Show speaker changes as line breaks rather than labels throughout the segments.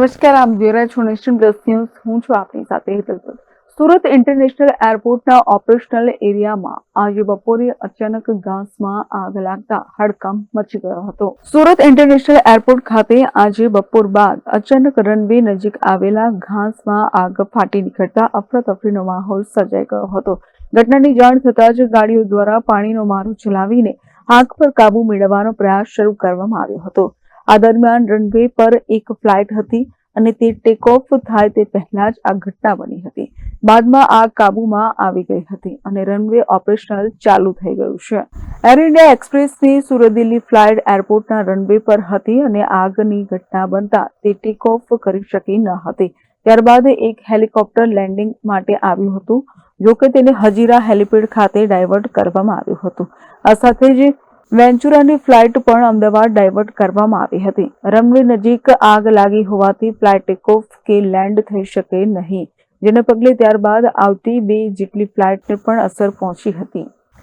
નમસ્કાર, આપ જોઈ રહ્યા છો નેશન પ્લસ ન્યૂઝ. હું છું આપની સાથે હેતલ સુરત ઇન્ટરનેશનલ એરપોર્ટના ઓપરેશનલ એરિયામાં આજે બપોરે અચાનક ઘાસમાં આગ લાગતા હડકંપ મચી ગયો હતો. સુરત ઇન્ટરનેશનલ એરપોર્ટ ખાતે આજે બપોર બાદ અચાનક રનવે નજીક આવેલા ઘાસમાં આગ ફાટી નીકળતા અફરાતફરીનો માહોલ સર્જાઈ ગયો હતો. ઘટનાની જાણ થતાં જ ગાડીઓ દ્વારા પાણીનો મારો ચલાવીને આગ પર કાબુ મેળવવાનો પ્રયાસ શરૂ કરવામાં આવ્યો હતો. આ દરમિયાન રનવે પર એક ફ્લાઇટ હતી અને તે ટેક ઓફ થાય તે પહેલા જ આ ઘટના બની હતી. બાદમાં આગ કાબૂમાં આવી ગઈ હતી અને રનવે ઓપરેશનલ ચાલુ થઈ ગયું છે. એર ઇન્ડિયા એક્સપ્રેસની સુરત દિલ્હી ફ્લાઇટ એરપોર્ટના રનવે પર હતી અને આગની ઘટના બનતા તે ટેક ઓફ કરી શકી ન હતી. ત્યારબાદ એક હેલિકોપ્ટર લેન્ડિંગ માટે આવ્યું હતું, જોકે તેને હજીરા હેલિપેડ ખાતે ડાયવર્ટ કરવામાં આવ્યું હતું. આ સાથે જ વેન્ચુરાની ફ્લાઇટ પણ અમદાવાદ ડાયવર્ટ કરવામાં આવી હતી. રનવે નજીક આગ લાગી હોવાથી ફ્લાઇટ ટેકઓફ કે લેન્ડ થઈ શકે નહીં, જેને પગલે ત્યારબાદ આવતી બે જેટલી ફ્લાઇટને પણ અસર પહોંચી હતી.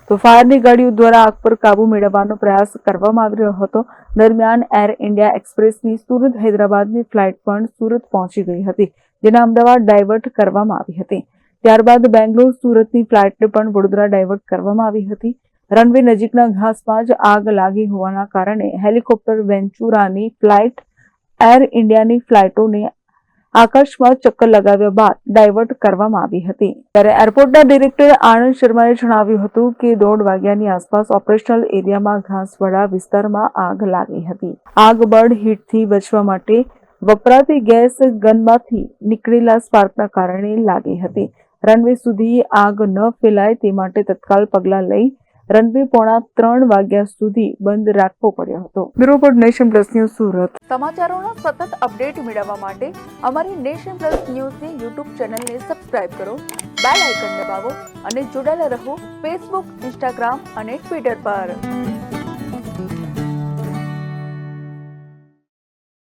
તો ફાયરની ગાડીઓ દ્વારા આગ પર કાબુ મેળવવાનો પ્રયાસ કરવામાં આવી રહ્યો હતો. દરમિયાન એર ઇન્ડિયા એક્સપ્રેસની સુરત હૈદરાબાદની ફ્લાઇટ પણ સુરત પહોંચી ગઈ હતી, જેને અમદાવાદ ડાયવર્ટ કરવામાં આવી હતી. ત્યારબાદ બેંગ્લોર સુરતની ફ્લાઇટને પણ વડોદરા ડાયવર્ટ કરવામાં આવી હતી. રનવે નજીકના ઘાસમાં જ આગ લાગી હોવાના કારણે હેલિકોપ્ટર વેન્ચુરાની ફ્લાઇટ એર ઇન્ડિયાની ફ્લાઇટોને આકાશમાં ચક્કર લગાવ્યા બાદ ડાયવર્ટ કરવામાં આવી હતી. ત્યારે એરપોર્ટના ડિરેક્ટર આનંદ શર્માએ જણાવ્યું હતું કે દોઢ વાગ્યાની આસપાસ ઓપરેશનલ એરિયામાં ઘાસવાડા વિસ્તારમાં આગ લાગી હતી. આગ બર્ડ હીટથી બચવા માટે વપરાતી ગેસ ગનમાંથી નીકળેલા સ્પાર્કના કારણે લાગી હતી. રનવે સુધી આગ ન ફેલાય તે માટે તત્કાલ પગલાં લઈ રનવે પોણા ત્રણ વાગ્યા સુધી બંધ રાખવો પડ્યો હતો. Bureau Nation Plus News Surat. સમાચારોનો સતત અપડેટ મેળવવા માટે અમારી નેશન પ્લસ ન્યૂઝની યુટ્યુબ ચેનલને સબસ્ક્રાઇબ કરો, બેલ આઇકન દબાવો અને જોડાયેલા રહો ફેસબુક, ઇન્સ્ટાગ્રામ અને ટ્વિટર પર.